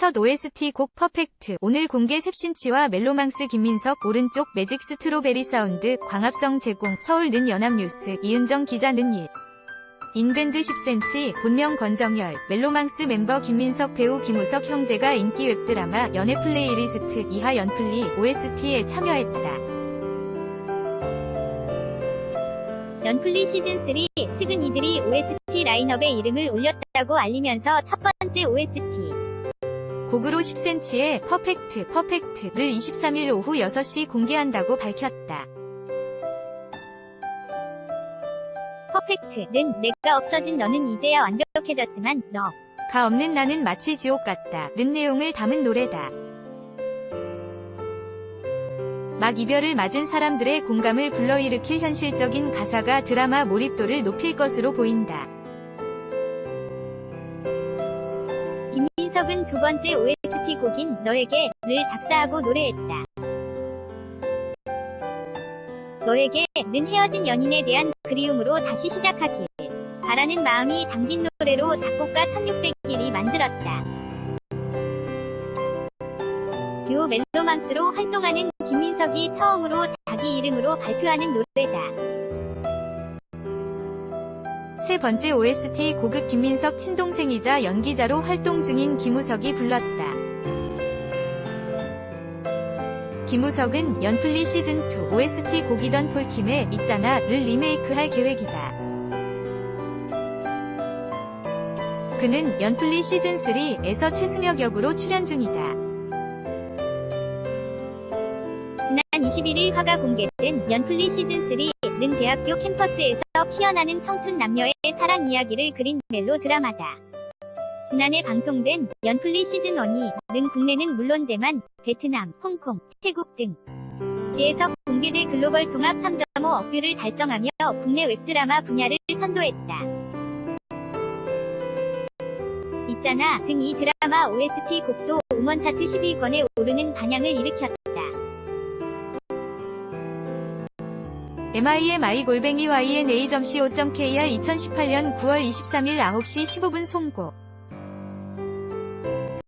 첫 OST 곡 퍼펙트. 오늘 공개 셉신치와 멜로망스 김민석 오른쪽 매직 스트로베리 사운드 광합성 제공 서울 는 연합뉴스 이은정 기자 는일. 인밴드 10cm 본명 권정열. 멜로망스 멤버 김민석 배우 김우석 형제가 인기 웹드라마 연애 플레이리스트 이하 연플리 OST에 참여했다. 연플리 시즌3 측은 이들이 OST 라인업에 이름을 올렸다고 알리면서 첫 번째 OST 곡으로 10cm의 퍼펙트 퍼펙트를 23일 오후 6시 공개한다고 밝혔다. 퍼펙트는 내가 없어진 너는 이제야 완벽해졌지만 너 가 없는 나는 마치 지옥 같다. 는 내용을 담은 노래다. 막 이별을 맞은 사람들의 공감을 불러일으킬 현실적인 가사가 드라마 몰입도를 높일 것으로 보인다. 석은 두 번째 OST 곡인 너에게 를 작사하고 노래했다. 너에게 는 헤어진 연인에 대한 그리움으로 다시 시작하길 바라는 마음이 담긴 노래로 작곡가 1600일이 만들었다. 듀오 멜로망스로 활동하는 김민석이 처음으로 자기 이름으로 발표하는 노래다. 세 번째 OST 고극 김민석 친동생이자 연기자로 활동 중인 김우석이 불렀다. 김우석은 연플리 시즌2 OST 곡이던 폴킴의 있잖아를 리메이크할 계획이다. 그는 연플리 시즌3에서 최승혁 역으로 출연 중이다. 지난 21일 화가 공개된 연플리 시즌3는 대학교 캠퍼스에서 피어나는 청춘 남녀의 사랑 이야기를 그린 멜로 드라마다. 지난해 방송된 연플리 시즌1는 국내는 물론 대만, 베트남, 홍콩, 태국 등 지에서 공개돼 글로벌 통합 3.5 억 뷰를 달성하며 국내 웹드라마 분야를 선도했다. 있잖아 등 이 드라마 OST 곡도 음원 차트 10위권에 오르는 반향을 일으켰다. MIMI 골뱅이 YNA.co.kr 2018년 9월 23일 9시 15분 송고